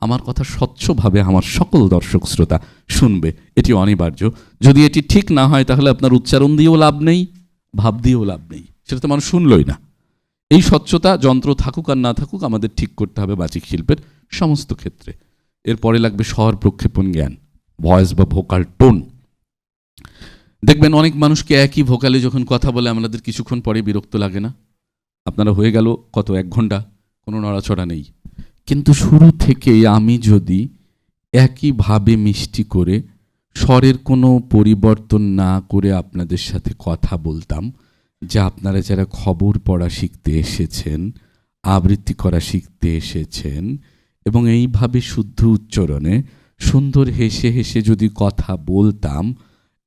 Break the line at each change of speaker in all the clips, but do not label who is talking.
আমার কথা স্বচ্ছভাবে আমার সকল দর্শক শ্রোতা শুনবে। এটি অনিবার্য। যদি এটি ঠিক না হয়, তাহলে আপনার উচ্চারণ দিয়েও লাভ নেই, ভাব দিয়েও লাভ নেই। সেটা তো মানুষ শুনলই না। এই স্বচ্ছতা, যন্ত্র থাকুক আর না থাকুক, আমাদের ঠিক করতে হবে বাচিক শিল্পের সমস্ত ক্ষেত্রে। এরপরে লাগবে স্বর প্রক্ষেপণ জ্ঞান, ভয়েস বা ভোকাল টোন। দেখবেন অনেক মানুষকে একই ভোকালে যখন কথা বলে, আমাদের কিছুক্ষণ পরে বিরক্ত লাগে না। আপনারা হয়ে গেল কত এক ঘণ্টা, কোনো নড়াচড়া নেই। কিন্তু শুরু থেকে আমি যদি একইভাবে মিষ্টি করে স্বরের কোনো পরিবর্তন না করে আপনাদের সাথে কথা বলতাম, যা আপনারা যারা খবর পড়া শিখতে এসেছেন, আবৃত্তি করা শিখতে এসেছেন এবং এইভাবে শুদ্ধ উচ্চারণে সুন্দর হেসে হেসে যদি কথা বলতাম,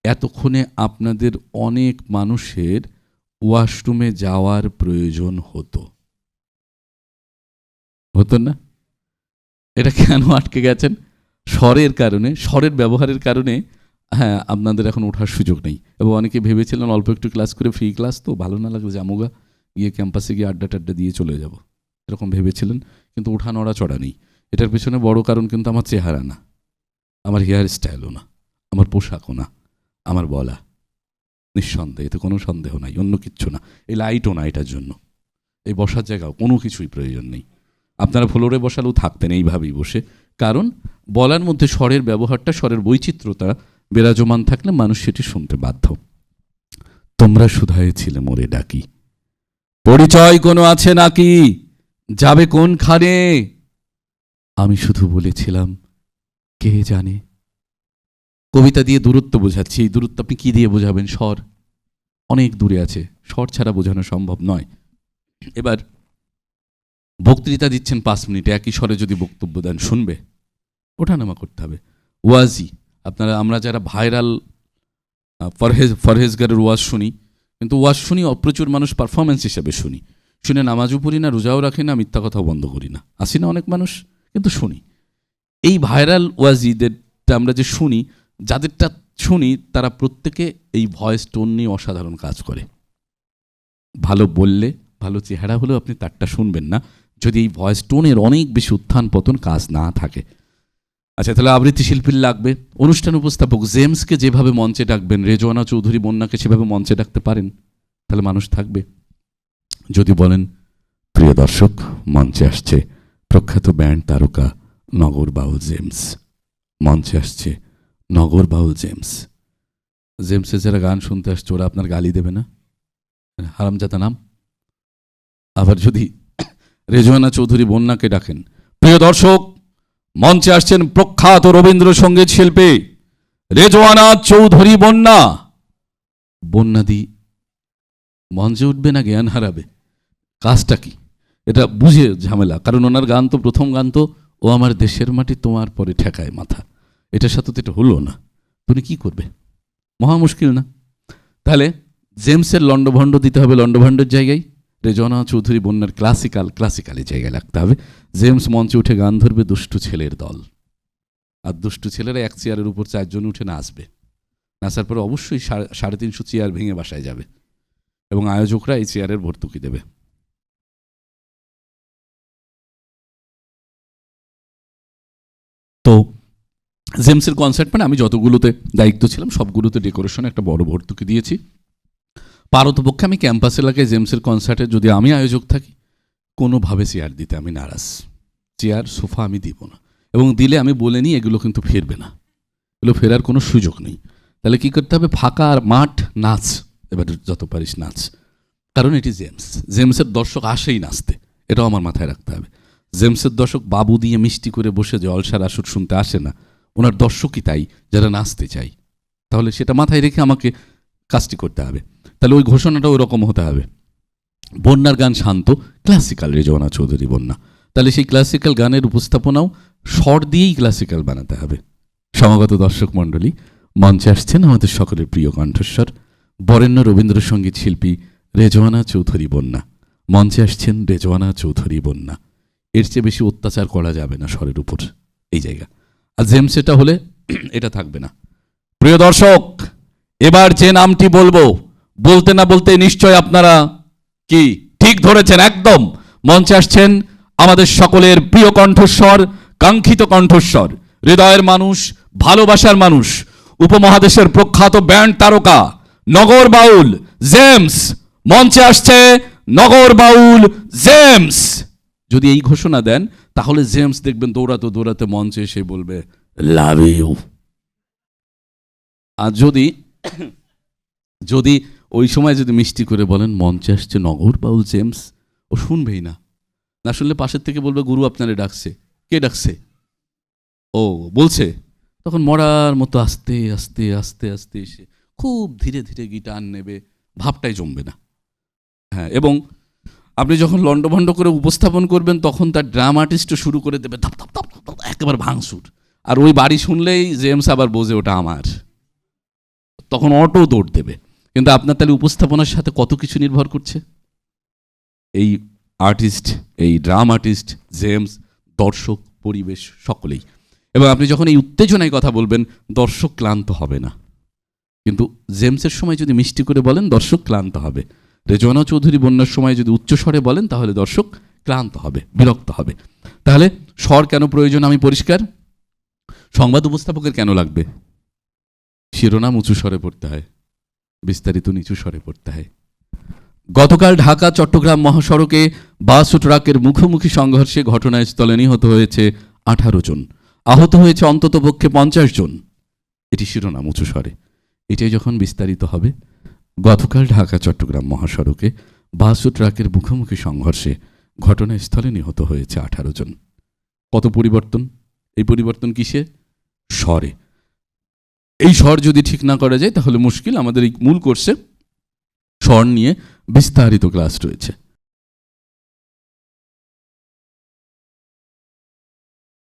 এতক্ষণে আপনাদের অনেক মানুষের ওয়াশরুমে যাওয়ার প্রয়োজন হতো। হতো না? এটা কেন আটকে গেছেন? স্বরের কারণে, স্বরের ব্যবহারের কারণে হ্যাঁ আপনাদের এখন ওঠার সুযোগ নেই। এবং অনেকে ভেবেছিলেন অল্প একটু ক্লাস করে ফ্রি ক্লাস তো, ভালো না লাগলে জামুগা গিয়ে ক্যাম্পাসে গিয়ে আড্ডা টাড্ডা দিয়ে চলে যাব। এরকম ভেবেছিলেন, কিন্তু ওঠা নড়া চড়া নেই। এটার পেছনে বড় কারণ কিন্তু আমার চেহারা না, আমার হেয়ার স্টাইলও না, আমার পোশাকও না, আমার বলা। নিঃসন্দেহে, এতে কোনো সন্দেহ নাই, অন্য কিচ্ছু না। এই লাইটও না এটার জন্য। এই বসার জায়গাও কোনো কিছুই প্রয়োজন নেই। আপনারা ফ্লোরে বসালেও থাকতেন এইভাবেই বসে। কারণ বলার মধ্যে স্বরের ব্যবহারটা, স্বরের বৈচিত্র্যতা বিরাজমান থাকলে মানুষ সেটি শুনতে বাধ্য। তোমরা শুধায় ছিলে মোরে ডাকি। পরিচয় কোনো আছে নাকি? যাবে কোনখানে? আমি শুধু বলেছিলাম, কে জানে? কবিতা দিয়ে দূরত্ব বোঝাচ্ছি। এই দূরত্ব আপনি কি দিয়ে বোঝাবেন? স্বর অনেক দূরে আছে। স্বর ছাড়া বোঝানো সম্ভব নয়। এবার বক্তৃতা দিচ্ছেন পাঁচ মিনিটে, একই স্বরে যদি বক্তব্য দেন, শুনবে। ওঠানামা করতে হবে। ওয়াজি, আপনারা, আমরা যারা ভাইরাল ফরহেজ, ফরহেজগারের ওয়াজ শুনি, কিন্তু ওয়াজ শুনি অপ্রচুর মানুষ পারফরমেন্স হিসেবে শুনি। শুনে নামাজও পড়ি না, রোজাও রাখি না, মিথ্যা কথাও বন্ধ করি না। আসি না অনেক মানুষ, কিন্তু শুনি। এই ভাইরাল ওয়াজিদেরটা আমরা যে শুনি, যাদেরটা শুনি, তারা প্রত্যেকে এই ভয়েস টোন নিয়ে অসাধারণ কাজ করে। ভালো বললে, ভালো চেহারা হলেও আপনি তারটা শুনবেন না। যদি এই ভয়েস টোনের অনেক বেশি উত্থান পতন কাজ না থাকে। আচ্ছা তাহলে আবৃত্তি শিল্পীর লাগবে। অনুষ্ঠান উপস্থাপক জেমসকে যেভাবে মঞ্চে ডাকবেন, রেজওয়ানা চৌধুরী বন্যাকে সেভাবে মঞ্চে ডাকতে পারেন, তাহলে মানুষ থাকবে। যদি বলেন, প্রিয় দর্শক, মঞ্চে আসছে প্রখ্যাত ব্যান্ড তারকা নগর বাউল জেমস। মঞ্চে আসছে নগর বাউল জেমস। জেমসের যারা গান শুনতে আসছে, ওরা আপনার গালি দেবে না? হারামজাতা নাম? আবার যদি রেজওয়ানা চৌধুরী বন্যাকে ডাকেন। প্রিয় দর্শক, মঞ্চে আসছেন প্রখ্যাত রবীন্দ্রসঙ্গীত শিল্পী রেজওয়ানা চৌধুরী বন্যা। বন্যাদি মঞ্চে উঠবে না জ্ঞান হারাবে? কাজটা কি? এটা বুঝে ঝামেলা, কারণ ওনার গান তো, প্রথম গান তো, ও আমার দেশের মাটি, তোমার পরে ঠেকায় মাথা। এটার সাথে তো এটা হলো না। তুমি কি করবে? মহা মুশকিল না? তাহলে জেমসের লন্ডভণ্ড দিতে হবে লন্ডভণ্ডের জায়গায়? রেজনা চৌধুরী বন্যার ক্লাসিক্যাল ক্লাসিক্যালের জায়গায় লাগতে হবে। জেমস মঞ্চে উঠে গান ধরবে দুষ্টু ছেলের দল। আর দুষ্টু ছেলেরা এক চেয়ারের উপর চারজন উঠে নাচবে নাচার পরে অবশ্যই সাড়ে তিনশো চেয়ার ভেঙে বাসায় যাবে। এবং আয়োজকরা এই চেয়ারের ভর্তুকি দেবে। তো জেমসের কনসার্ট মানে আমি যতগুলোতে দায়িত্ব ছিলাম, সবগুলোতে ডেকোরেশনে একটা বড় ভর্তুকি দিয়েছি। পারতপক্ষে আমি ক্যাম্পাস এলাকায় জেমসের কনসার্টে যদি আমি আয়োজক থাকি, কোনোভাবে চেয়ার দিতে আমি নারাজ। চেয়ার, সোফা আমি দিব না। এবং দিলে আমি বলে নিই, এগুলো কিন্তু ফিরবে না। এগুলো ফেরার কোনো সুযোগ নেই। তাহলে কী করতে হবে? ফাঁকা আর মাঠ, নাচ। এবার যত পারিস নাচ। কারণ এটি জেমস। জেমসের দর্শক আসেই নাচতে। এটাও আমার মাথায় রাখতে হবে। জেমসের দর্শক বাবু দিয়ে মিষ্টি করে বসে যে অলসার আসর শুনতে আসে না, ওনার দর্শকই তাই, যারা নাচতে চাই তাহলে সেটা মাথায় রেখে আমাকে কাজটি করতে হবে। তাহলে ওই ঘোষণাটা ওই রকম হতে হবে। বন্যার গান শান্ত ক্লাসিক্যাল রেজওয়ানা চৌধুরী বন্যা। তাহলে সেই ক্লাসিক্যাল গানের উপস্থাপনাও স্বর দিয়েই ক্লাসিক্যাল বানাতে হবে। সমাগত দর্শক মণ্ডলী, মঞ্চে আসছেন আমাদের সকলের প্রিয় কণ্ঠস্বর, বরেণ্য রবীন্দ্রসঙ্গীত শিল্পী রেজওয়ানা চৌধুরী বন্যা। মঞ্চে আসছেন রেজওয়ানা চৌধুরী বন্যা। এর চেয়ে বেশি অত্যাচার করা যাবে না স্বরের উপর, এই জায়গা। আর জেমস এটা হলে এটা থাকবে না। প্রিয় দর্শক, এবার যে নামটি বলব বলতে না বলতে নিশ্চয় আপনারা কি ঠিক ধরেছেন, একদম। মঞ্চে আসছেন আমাদের সকলের প্রিয় কণ্ঠস্বর, কাঙ্ক্ষিত কণ্ঠস্বর। হৃদয়ের মানুষ, ভালোবাসার মানুষ, উপমহাদেশের প্রখ্যাত ব্যান্ড তারকা, নগর বাউল, জেমস। মঞ্চে আসছে নগর বাউল, জেমস। যদি এই ঘোষণা দেন, তাহলে জেমস দেখবেন দৌড়াতে দৌড়াতে মঞ্চে এসে বলবে, লাভ ইউ। আর যদি যদি ওই সময় যদি মিষ্টি করে বলেন মঞ্চে আসছে নগর বাউল জেমস ও শুনবেই না। না শুনলে পাশের থেকে বলবে গুরু আপনারে ডাকছে। কে ডাকছে? ও বলছে। তখন মরার মতো আস্তে আস্তে আস্তে আস্তে এসে খুব ধীরে ধীরে গিটার নেবে ভাবটাই জমবে না। হ্যাঁ এবং আপনি যখন লন্ডভন্ড করে উপস্থাপন করবেন তখন তার ড্রাম আর্টিস্টও শুরু করে দেবে ধাপ ধাপ ধাপ ধাপ, একেবারে ভাঙসুর আর ওই বাড়ি শুনলেই জেমস আবার বোঝে ওটা আমার। তখন অটো দৌড় দেবে। কিন্তু আপনার তাহলে উপস্থাপনার সাথে কত কিছু নির্ভর করছে? এই আর্টিস্ট এই ড্রাম আর্টিস্ট জেমস দর্শক, পরিবেশ, সকলেই। এবং আপনি যখন এই উত্তেজনায় কথা বলবেন, দর্শক ক্লান্ত হবে না। কিন্তু জেমসের সময় যদি মিষ্টি করে বলেন, দর্শক ক্লান্ত হবে। রেজওয়ানা চৌধুরী বন্যার সময় যদি উচ্চস্বরে বলেন, তাহলে দর্শক ক্লান্ত হবে, বিরক্ত হবে। তাহলে স্বর কেন প্রয়োজন? আমি পরিষ্কার। সংবাদ উপস্থাপকের কেন লাগবে? শিরোনাম উঁচু স্বরে পড়তে হয়। বিস্তারিত নিচু স্বরে পড়তে হয়। গতকাল ঢাকা, চট্টগ্রাম মহাসড়কে বাস ও ট্রাকের মুখোমুখি সংঘর্ষে ঘটনাস্থলে নিহত হয়েছে আঠারো জন। আহত হয়েছে অন্তত পক্ষে পঞ্চাশ জন। এটি শিরোনাম উঁচু স্বরে। এটাই যখন বিস্তারিত হবে, গতকাল ঢাকা, চট্টগ্রাম মহাসড়কে বাস ও ট্রাকের মুখোমুখি সংঘর্ষে ঘটনাস্থলে নিহত হয়েছে আঠারো জন। কত পরিবর্তন? এই পরিবর্তন কিসে? স্বরে। এই স্বর যদি ঠিক না করা যায়, তাহলে মুশকিল। আমাদের এই মূল কোর্সে স্বর নিয়ে বিস্তারিত ক্লাস রয়েছে।